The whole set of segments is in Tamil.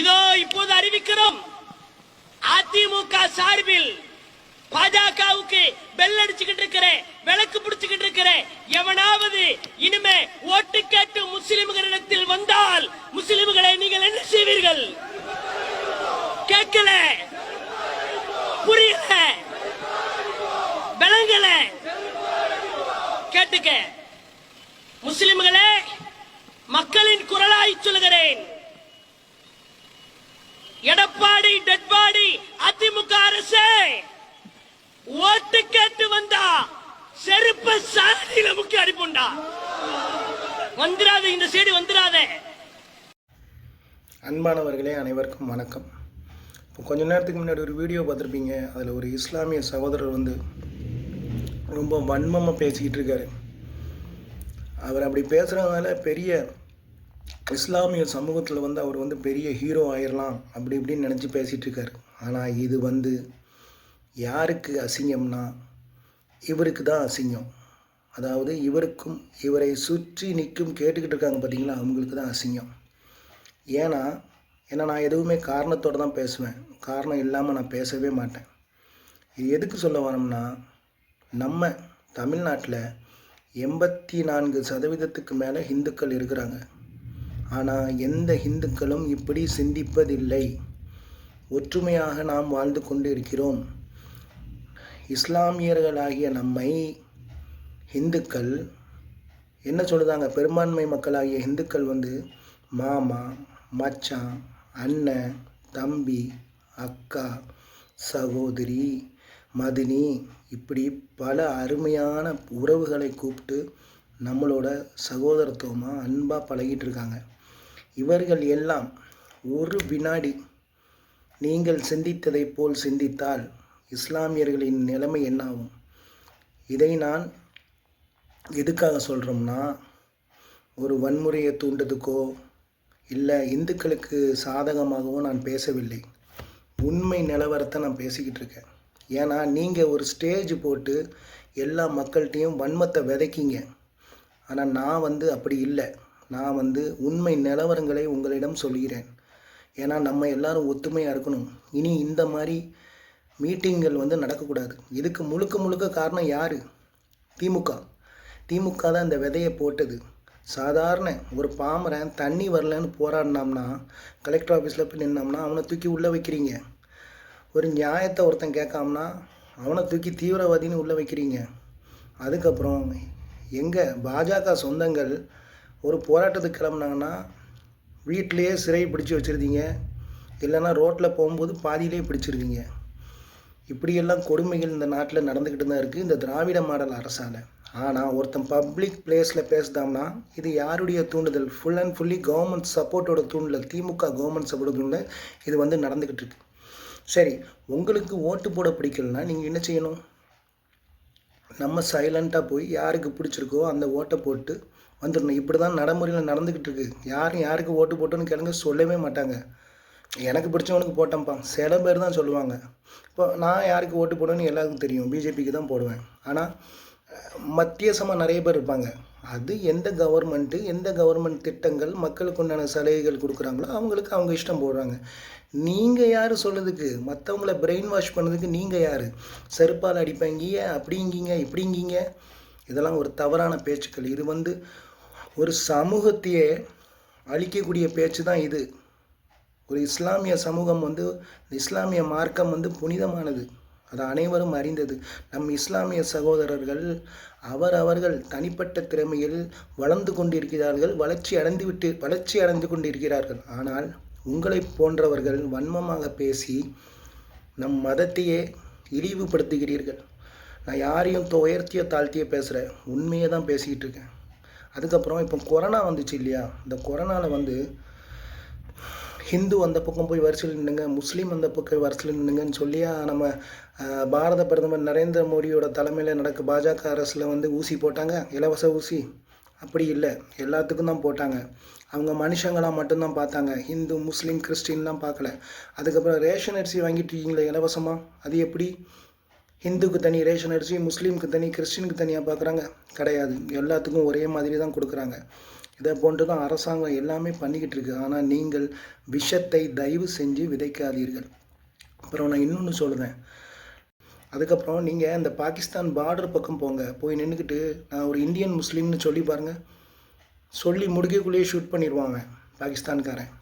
இதோ இப்போது அறிவிக்கிறோம். அதிமுக சார்பில் பாஜகவுக்கு பெல் அடிச்சுக்கிட்டு இருக்கிறேன் விளக்கு பிடிச்சுக்கிட்டு இருக்கிறேன் எவனாவது இனிமே ஓட்டு கேட்டு முஸ்லிம்களிடத்தில் வந்தால் முஸ்லிம்களை நீங்கள் என்ன செய்வீர்கள்? கேட்கல? புரியல? விளங்கல? கேட்டுக்க. முஸ்லிம்களே மக்களின் குரலாய் சொல்லுகிறேன். எடப்பாடி டெட்பாடி அதிமுக அரசு ஓட்டு கேட்டு வந்தா செருப்ப சாதியில முக்கி அடிப்புண்டா வந்துராத இந்த சைடு வந்துடாத அன்பானவர்களே அனைவருக்கும் வணக்கம். இப்போ கொஞ்ச நேரத்துக்கு முன்னாடி ஒரு வீடியோ பார்த்துருப்பீங்க. அதில் ஒரு இஸ்லாமிய சகோதரர் வந்து ரொம்ப வன்மமாக பேசிக்கிட்டு இருக்காரு. அவர் அப்படி பேசுகிறதுனால பெரிய இஸ்லாமிய சமூகத்தில் வந்து அவர் வந்து பெரிய ஹீரோ ஆயிடலாம் அப்படி இப்படின்னு நினச்சி பேசிகிட்டு இருக்காரு. ஆனால் இது வந்து யாருக்கு அசிங்கம்னா இவருக்கு தான் அசிங்கம். அதாவது இவருக்கும் இவரை சுற்றி நிற்கும் கேட்டுக்கிட்டு இருக்காங்க பார்த்தீங்களா அவங்களுக்கு தான் அசிங்கம். ஏன்னா ஏன்னா நான் எதுவுமே காரணத்தோடு தான் பேசுவேன். காரணம் இல்லாமல் நான் பேசவே மாட்டேன். இது எதுக்கு சொல்ல வரோம்னா நம்ம தமிழ்நாட்டில் எண்பத்தி நான்கு சதவீதத்துக்கு மேலே இந்துக்கள் இருக்கிறாங்க. ஆனால் எந்த இந்துக்களும் இப்படி சிந்திப்பதில்லை. ஒற்றுமையாக நாம் வாழ்ந்து கொண்டு இருக்கிறோம் இஸ்லாமியர்களாகிய நம்மை இந்துக்கள் என்ன சொல்லுதாங்க? பெரும்பான்மை மக்களாகிய இந்துக்கள் வந்து மாமா மச்சான் அண்ணன் தம்பி அக்கா சகோதரி மதினி இப்படி பல அருமையான உறவுகளை கூப்பிட்டு நம்மளோட சகோதரத்துவமாக அன்பாக பழகிட்டு இருக்காங்க. இவர்கள் எல்லாம் ஒரு வினாடி நீங்கள் சிந்தித்ததைப் போல் சிந்தித்தால் இஸ்லாமியர்களின் நிலைமை என்னாகும்? இதை நான் எதுக்காக சொல்கிறோம்னா ஒரு வன்முறையை தூண்டதுக்கோ இல்லை இந்துக்களுக்கு சாதகமாகவோ நான் பேசவில்லை. உண்மை நிலவரத்தை நான் பேசிக்கிட்டு இருக்கேன். ஏன்னா நீங்கள் ஒரு ஸ்டேஜ் போட்டு எல்லா மக்கள்கிட்டையும் வன்மத்தை விதைக்கிங்க. ஆனால் நான் வந்து அப்படி இல்லை. நான் வந்து உண்மை நிலவரங்களை உங்களிடம் சொல்கிறேன். ஏன்னா நம்ம எல்லாரும் ஒத்துமையாக இருக்கணும். இனி இந்த மாதிரி மீட்டிங்கள் வந்து நடக்கக்கூடாது. இதுக்கு முழுக்க முழுக்க காரணம் யார்? திமுக. திமுக தான் இந்த விதையை போட்டது. சாதாரண ஒரு பாமரன் தண்ணி வரலன்னு போராடினோம்னா கலெக்டர் ஆஃபீஸில் போய் நின்னோம்னா அவனை தூக்கி உள்ளே வைக்கிறீங்க. ஒரு நியாயத்தை ஒருத்தன் கேட்காமனா அவனை தூக்கி தீவிரவாதின்னு உள்ளே வைக்கிறீங்க. அதுக்கப்புறம் எங்கள் பாஜக சொந்தங்கள் ஒரு போராட்டத்துக்கு கிளம்புனாங்கன்னா வீட்டிலையே சிறை பிடிச்சி வச்சுருந்தீங்க. இல்லைன்னா ரோட்டில் போகும்போது பாதியிலே பிடிச்சிருவீங்க இப்படியெல்லாம் கொடுமைகள் இந்த நாட்டில் நடந்துக்கிட்டு தான் இருக்குது இந்த திராவிட மாடல் அரசால். ஆனால் ஒருத்தன் பப்ளிக் பிளேஸில் பேசுதாம்னா இது யாருடைய தூண்டுதல்? ஃபுல் அண்ட் ஃபுல்லி கவர்மெண்ட் சப்போர்ட்டோட தூண்டுதல். திமுக கவர்மெண்ட் சப்போர்ட் தூண்டில் இது வந்து நடந்துக்கிட்டு இருக்கு. சரி உங்களுக்கு ஓட்டு போட பிடிக்கலனா நீங்கள் என்ன செய்யணும்? நம்ம சைலண்ட்டாக போய் யாருக்கு பிடிச்சிருக்கோ அந்த ஓட்டை போட்டு வந்துடணும். இப்படி தான் நடைமுறையில் நடந்துக்கிட்டு இருக்கு. யாரும் யாருக்கு ஓட்டு போட்டோன்னு கேளுங்க சொல்லவே மாட்டாங்க. எனக்கு பிடிச்சவனுக்கு போட்டேன்ப்பா. சில பேர் தான் சொல்லுவாங்க. இப்போ நான் யாருக்கு ஓட்டு போடுவேன்னு எல்லாருக்கும் தெரியும். பிஜேபிக்கு தான் போடுவேன். ஆனால் மத்தியசமாக நிறைய பேர் இருப்பாங்க. அது எந்த கவர்மெண்ட்டு எந்த கவர்மெண்ட் திட்டங்கள் மக்களுக்கு உண்டான சலுகைகள் கொடுக்குறாங்களோ அவங்களுக்கு அவங்க இஷ்டம் போடுறாங்க. நீங்கள் யார் சொல்லுறதுக்கு மற்றவங்கள பிரெயின் வாஷ் பண்ணதுக்கு நீங்கள் யார்? செருப்பால் அடிப்பாங்க அப்படிங்கிங்க இப்படிங்கிங்க இதெல்லாம் ஒரு தவறான பேச்சுக்கள். இது வந்து ஒரு சமூகத்தையே அழிக்கக்கூடிய பேச்சு தான் இது. ஒரு இஸ்லாமிய சமூகம் வந்து இஸ்லாமிய மார்க்கம் வந்து புனிதமானது. அது அனைவரும் அறிந்தது. நம் இஸ்லாமிய சகோதரர்கள் அவர் அவர்கள் தனிப்பட்ட திறமையில் வளர்ந்து கொண்டிருக்கிறார்கள் வளர்ச்சி அடைந்து விட்டு வளர்ச்சி அடைந்து கொண்டிருக்கிறார்கள். ஆனால் உங்களை போன்றவர்கள் வன்மமாக பேசி நம் மதத்தையே இழிவுபடுத்துகிறீர்கள். நான் யாரையும் தோ- உயர்த்தியோ தாழ்த்தியோ பேசுகிறேன் உண்மையை தான் பேசிக்கிட்டு இருக்கேன். அதுக்கப்புறம் இப்போ கொரோனா வந்துச்சு இல்லையா? இந்த கொரோனாவில் வந்து ஹிந்து அந்த பக்கம் போய் வரிசையில் நின்றுங்க முஸ்லீம் அந்த பக்கம் வரிசையில் நின்றுங்கன்னு சொல்லியா நம்ம பாரத பிரதமர் நரேந்திர மோடியோட தலைமையில் நடக்க பாஜக அரசில் வந்து ஊசி போட்டாங்க இலவச ஊசி. அப்படி இல்லை எல்லாத்துக்கும் தான் போட்டாங்க. அவங்க மனுஷங்களாக மட்டும்தான் பார்த்தாங்க ஹிந்து முஸ்லீம் கிறிஸ்டின்லாம் பார்க்கல. அதுக்கப்புறம் ரேஷன் அரிசி வாங்கிட்டு இருக்கீங்களே இலவசமாக அது எப்படி? ஹிந்துக்கு தனி ரேஷன் அரிசி முஸ்லீமுக்கு தனி கிறிஸ்டினுக்கு தனியாக பார்க்குறாங்க கிடையாது. எல்லாத்துக்கும் ஒரே மாதிரி தான் கொடுக்குறாங்க. இதை போன்று தான் அரசாங்கம் எல்லாமே பண்ணிக்கிட்டு இருக்கு. ஆனால் நீங்கள் விஷத்தை தயவு செஞ்சு விதைக்காதீர்கள். அப்புறம் நான் இன்னொன்று சொல்லுவேன் அதுக்கப்புறம் நீங்கள் இந்த பாகிஸ்தான் பார்டர் பக்கம் போங்க. போய் நின்றுக்கிட்டு நான் ஒரு இந்தியன் முஸ்லீம்னு சொல்லி பாருங்கள் சொல்லி முடிக்கக்குள்ளேயே ஷூட் பண்ணிடுவாங்க பாகிஸ்தான்காரன்.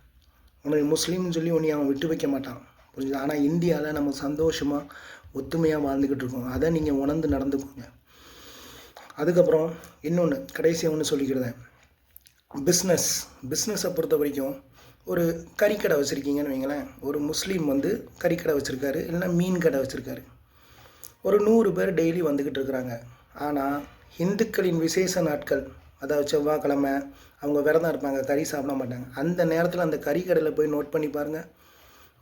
உனக்கு முஸ்லீம்னு சொல்லி உன்னை அவன் விட்டு வைக்க மாட்டான். புரிஞ்சுது ஆனால் இந்தியாவில் நம்ம சந்தோஷமாக ஒத்துமையாக வாழ்ந்துக்கிட்டு இருக்கோம். அதை நீங்கள் உணர்ந்து நடந்துக்கோங்க. அதுக்கப்புறம் இன்னொன்று கடைசியாக ஒன்று சொல்லிக்கிறதேன் பிஸ்னஸ் பிஸ்னஸை பொறுத்த வரைக்கும் ஒரு கறிக்கடை வச்சுருக்கீங்கன்னு வைங்களேன். ஒரு முஸ்லீம் வந்து கறிக்கடை வச்சுருக்காரு இல்லைன்னா மீன் கடை வச்சுருக்காரு. ஒரு நூறு பேர் டெய்லி வந்துக்கிட்டு இருக்கிறாங்க. ஆனால் இந்துக்களின் விசேஷ நாட்கள் அதாவது செவ்வாய்க்கிழமை அவங்க விரதம் இருப்பாங்க கறி சாப்பிட மாட்டாங்க. அந்த நேரத்தில் அந்த கறிக்கடையில் போய் நோட் பண்ணி பாருங்கள்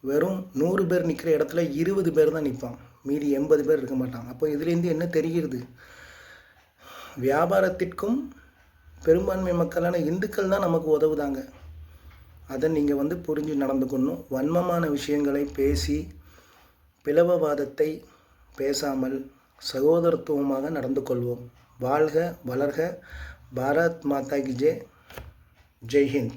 வெறும் நூறு பேர் நிற்கிற இடத்துல இருபது பேர் தான் நிற்பான் மீதி எண்பது பேர் இருக்க மாட்டான். அப்போ இதுலேருந்து என்ன தெரிகிறது? வியாபாரத்திற்கும் பெரும்பான்மை மக்களான இந்துக்கள் தான் நமக்கு உதவுதாங்க. அதை நீங்கள் வந்து புரிஞ்சு நடந்துக்கணும். வன்மமான விஷயங்களை பேசி பிளவவாதத்தை பேசாமல் சகோதரத்துவமாக நடந்து கொள்வோம். வாழ்க வளர்க. பாரத் மாதா கி ஜெய்.